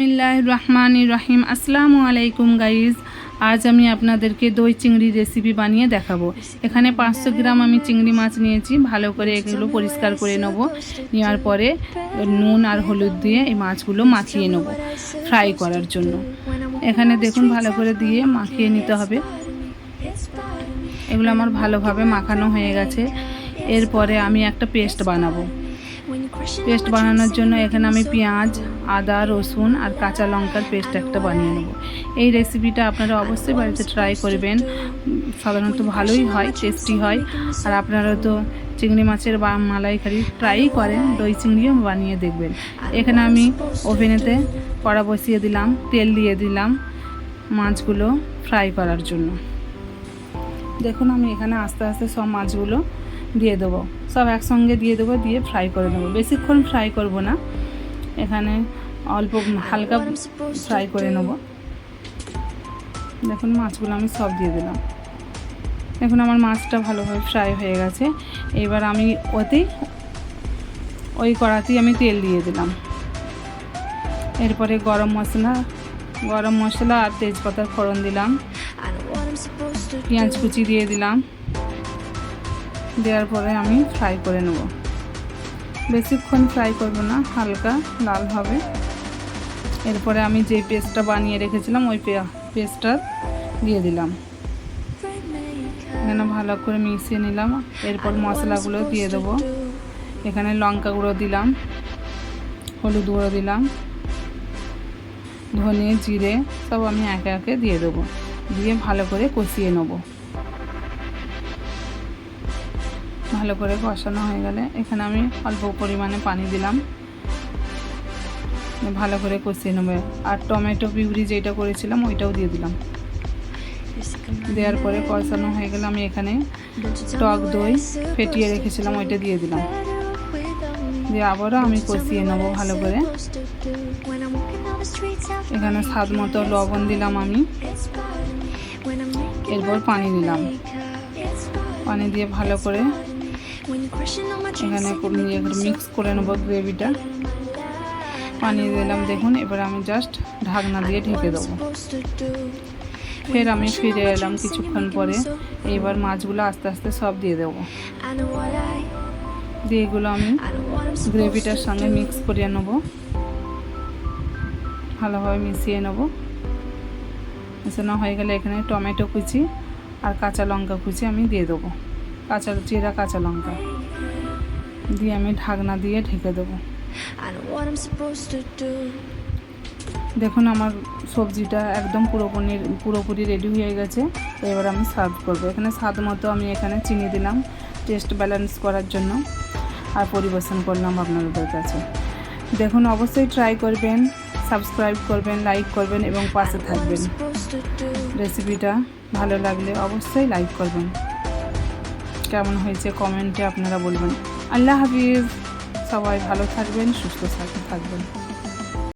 বিসমিল্লাহ রহমান রহিম আসসালামু আলাইকুম গাইজ, আজ আমি আপনাদেরকে দই চিংড়ির রেসিপি বানিয়ে দেখাবো। এখানে পাঁচশো গ্রাম আমি চিংড়ি মাছ নিয়েছি, ভালো করে এগুলো পরিষ্কার করে নেব। নেওয়ার পরে নুন আর হলুদ দিয়ে এই মাছগুলো মাখিয়ে নেব ফ্রাই করার জন্য। এখানে দেখুন ভালো করে দিয়ে মাখিয়ে নিতে হবে। এগুলো আমার ভালোভাবে মাখানো হয়ে গেছে। এরপরে আমি একটা পেস্ট বানাবো। পেস্ট বানানোর জন্য এখানে আমি পেঁয়াজ আদা রসুন আর কাঁচা লঙ্কার পেস্ট একটা বানিয়ে নেব। এই রেসিপিটা আপনারা অবশ্যই বাড়িতে ট্রাই করবেন। সাধারণত ভালোই হয় টেস্টি হয়। আর আপনারা তো চিংড়ি মাছের বা মালাইকারি ট্রাই করেন দই চিংড়িও বানিয়ে দেখবেন। এখানে আমি ওভেনেতে কড়া বসিয়ে দিলাম তেল দিয়ে দিলাম মাছগুলো ফ্রাই করার জন্য। দেখুন আমি এখানে আস্তে আস্তে সব মাছগুলো দিয়ে দেবো। সব একসঙ্গে দিয়ে দেবো দিয়ে ফ্রাই করে দেবো বেশিক্ষণ ফ্রাই করব না। এখানে অল্প হালকা ফ্রাই করে নেব। দেখুন মাছগুলো আমি সব দিয়ে দিলাম। দেখুন আমার মাছটা ভালোভাবে ফ্রাই হয়ে গেছে। এবার আমি ওতেই ওই কড়াতেই আমি তেল দিয়ে দিলাম। এরপরে গরম মশলা গরম মশলা আর তেজপাতার ফোড়ন দিলাম। পেঁয়াজ কুচি দিয়ে দিলাম। দেওয়ার পরে আমি ফ্রাই করে নেব। বেশিক্ষণ ফ্রাই করব না, হালকা লাল হবে। এরপরে আমি যে পেস্টটা বানিয়ে রেখেছিলাম, ওই পেস্টটা দিয়ে দিলাম। এখানে ভালো করে মিশিয়ে নিলাম। এরপর মশলাগুলো দিয়ে দেবো। এখানে লঙ্কা গুঁড়ো দিলাম, হলুদ গুঁড়ো দিলাম, ধনে, জিরে সব আমি একে একে দিয়ে দেবো। দিয়ে ভালো করে কষিয়ে নেব। ভালো করে কষানো হয়ে গেলে এখানে আমি অল্প পরিমাণে পানি দিলাম। ভালো করে কষিয়ে নেব। আর টমেটো পিউরি যেটা করেছিলাম, ওইটাও দিয়ে দিলাম। দেওয়ার পরে কষানো হয়ে গেলে আমি এখানে টক দই ফেটিয়ে রেখেছিলাম, ওইটা দিয়ে দিলাম। দিয়ে আবারও আমি কষিয়ে নেব ভালো করে। এখানে স্বাদ মতো লবণ দিলাম আমি। এরপর পানি দিলাম। পানি দিয়ে ভালো করে এখানে মিক্স করে নেব গ্রেভিটা পানি দিলাম দেখুন এবার আমি জাস্ট ঢাকনা দিয়ে ঢেকে দেবো। ফের আমি ফিরে এলাম কিছুক্ষণ পরে। এইবার মাছগুলো আস্তে আস্তে সব দিয়ে দেবো। দিয়ে এগুলো আমি গ্রেভিটার সঙ্গে মিক্স করিয়ে নেব। ভালোভাবে মিশিয়ে নেব। মেশানো হয়ে গেলে এখানে টমেটো কুচি আর কাঁচা লঙ্কা কুচি আমি দিয়ে দেবো। কাঁচা চিরা কাঁচা লঙ্কা। দিয়ে আমি ঢাকনা দিয়ে ঢেকে দেবো। দেখুন আমার সবজিটা একদম পুরোপুরি পুরোপুরি রেডি হয়ে গেছে। এবার আমি সার্ভ করব। এখানে স্বাদ মতো আমি এখানে চিনি দিলাম টেস্ট ব্যালেন্স করার জন্য। আর পরিবেশন করলাম আপনাদের কাছে। দেখুন অবশ্যই ট্রাই করবেন সাবস্ক্রাইব করবেন লাইক করবেন এবং পাশে থাকবেন। রেসিপিটা ভালো লাগলে অবশ্যই লাইক করবেন। কেমন হয়েছে কমেন্টে আপনারা বলবেন। আল্লাহ হাফিজ। সবাই ভালো থাকবেন সুস্থ থাকবেন।